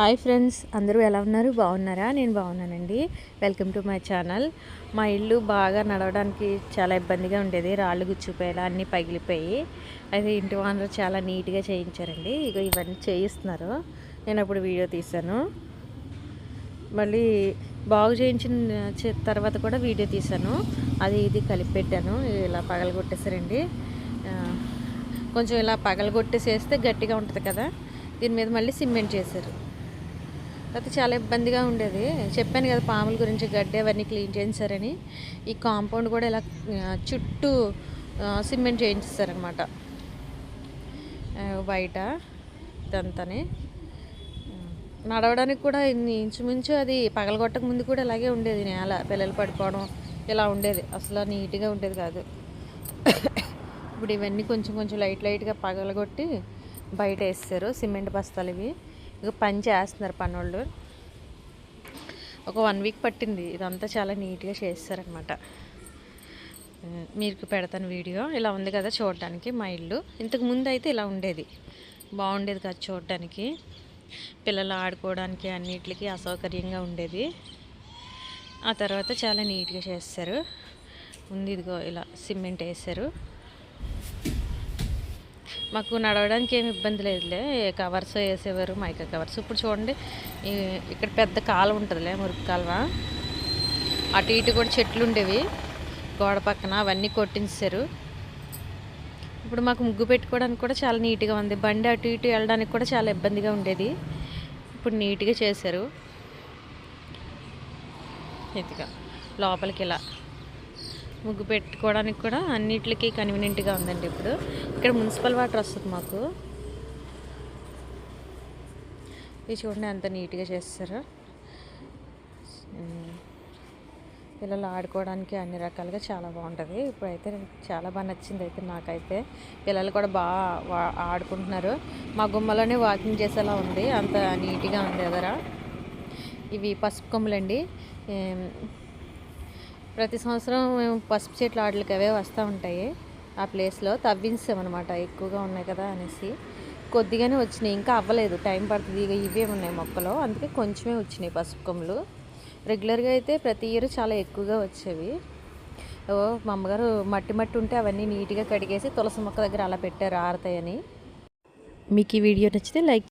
Hi friends అందరూ ఎలా ఉన్నారు? బాగున్నారా? నేను బాగున్నానండి. Welcome to my channel. మా ఇల్లు బాగా నడవడానికి చాలా ఇబ్బందిగా ఉండేది. రాళ్ళు గుచ్చిపోయేలా అన్నీ పగిలిపోయి అయితే ఇంటి వానరు చాలా నీట్గా చేయించారండి. ఇక ఇవన్నీ చేయిస్తున్నారు. నేను అప్పుడు వీడియో తీశాను. మళ్ళీ బాగు చేయించిన తర్వాత కూడా వీడియో తీశాను. అది ఇది కలిపి పెట్టాను ఇలా పగలగొట్టేసారండి కొంచెం ఇలా పగలగొట్టేసేస్తే గట్టిగా ఉంటుంది కదా? దీని మీద మళ్ళీ సిమెంట్ చేశారు. అయితే చాలా ఇబ్బందిగా ఉండేది. చెప్పాను కదా పాముల గురించి గడ్డి అవన్నీ క్లీన్ చేయించారని. ఈ కాంపౌండ్ కూడా ఇలా చుట్టూ సిమెంట్ చేయించేస్తారనమాట బయట ఇదంతానే. నడవడానికి కూడా ఇన్ని ఇంచుమించు అది పగలగొట్టక ముందు కూడా ఇలాగే ఉండేది నేల. పిల్లలు పడిపోవడం ఇలా ఉండేది. అసలు నీట్గా ఉండేది కాదు. ఇప్పుడు ఇవన్నీ కొంచెం కొంచెం లైట్ లైట్గా పగలగొట్టి బయట వేస్తారు. సిమెంట్ బస్తాలు ఇవి. ఇక పని చేస్తున్నారు పనోళ్ళు. ఒక వన్ వీక్ పట్టింది. ఇదంతా చాలా నీట్గా చేస్తారనమాట మీకు పెడతాను వీడియో. ఇలా ఉంది కదా చూడడానికి మా ఇల్లు. ఇంతకు ముందు అయితే ఇలా ఉండేది. బాగుండేది కదా చూడడానికి. పిల్లలు ఆడుకోవడానికి అన్నిటికీ అసౌకర్యంగా ఉండేది. ఆ తర్వాత చాలా నీట్గా చేస్తారు. ఉంది ఇదిగో ఇలా సిమెంట్ వేస్తారు మాకు నడవడానికి ఏమి ఇబ్బంది లేదులే. కవర్స్ వేసేవారు మైకా కవర్స్. ఇప్పుడు చూడండి ఇక్కడ పెద్ద కాలువ ఉంటుందిలే మురుగు కాలువ. అటు ఇటు కూడా చెట్లు ఉండేవి గోడ పక్కన అవన్నీ కొట్టించారు ఇప్పుడు మాకు ముగ్గు పెట్టుకోవడానికి కూడా చాలా నీట్గా ఉంది. బండి అటు ఇటు వెళ్ళడానికి కూడా చాలా ఇబ్బందిగా ఉండేది. ఇప్పుడు నీట్గా చేశారు. ఇదిగా లోపలికి ఇలా. ముగ్గు పెట్టుకోవడానికి కూడా అన్నిటికీ కన్వీనియంట్గా ఉందండి ఇప్పుడు. ఇక్కడ మున్సిపల్ వాటర్ వస్తుంది మాకు. ఇది చూడండి అంత నీట్గా చేస్తారు. పిల్లలు ఆడుకోవడానికి అన్ని రకాలుగా చాలా బాగుంటుంది. ఇప్పుడైతే చాలా బాగా నచ్చింది అయితే నాకైతే. పిల్లలు కూడా బాగా వా- ఆడుకుంటున్నారు. మా గుమ్మలోనే వాకింగ్ చేసేలా ఉంది. అంత నీట్గా ఉంది ఎదర. ఇవి పసుపు కొమ్ములండి. ప్రతి సంవత్సరం మేము పసుపు చెట్లు ఆటలకి అవే వస్తూ ఉంటాయి ఆ ప్లేస్లో. తవ్వించామన్నమాట ఎక్కువగా ఉన్నాయి కదా అనేసి. కొద్దిగానే వచ్చినాయి ఇంకా అవ్వలేదు. టైం పడుతుంది ఇక ఇవే ఉన్నాయి మొక్కలు. అందుకే కొంచెమే వచ్చినాయి పసుపు కొమ్మలు. రెగ్యులర్గా అయితే ప్రతి ఇయర్ చాలా ఎక్కువగా వచ్చేవి. ఓ మా అమ్మగారు మట్టి మట్టి ఉంటే అవన్నీ నీట్గా కడిగేసి తులసి మొక్క దగ్గర అలా పెట్టారు ఆరతాయని. మీకు ఈ వీడియో నచ్చితే లైక్